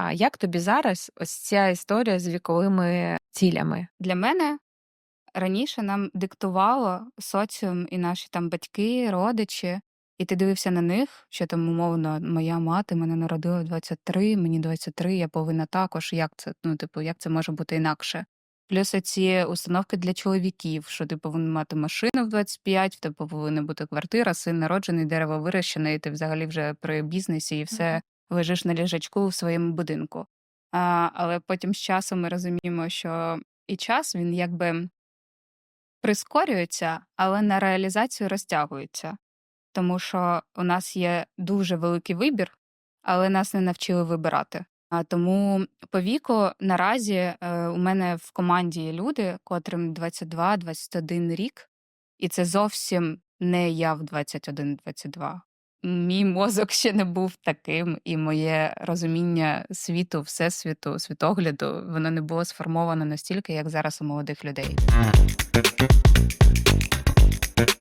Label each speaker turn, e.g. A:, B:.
A: А як тобі зараз ось ця історія з віковими цілями?
B: Для мене раніше нам диктувало соціум і наші там батьки, родичі, і ти дивився на них, що там умовно моя мати мене народила в 23, мені 23, я повинна також. Як це? Ну, типу, як це може бути інакше? Плюс ці установки для чоловіків, що ти повинен мати машину в 25, в тебе повинна бути квартира, син народжений, дерево вирощене, і ти взагалі вже при бізнесі і все лежиш на ліжачку в своєму будинку. А, але потім з часом ми розуміємо, що і час він якби прискорюється, але на реалізацію розтягується. Тому що у нас є дуже великий вибір, але нас не навчили вибирати. А тому по віку наразі е, у мене в команді є люди, котрим 22-21 рік, і це зовсім не я в 21-22. Мій мозок ще не був таким, і моє розуміння світу, всесвіту, світогляду, воно не було сформоване настільки, як зараз у молодих людей.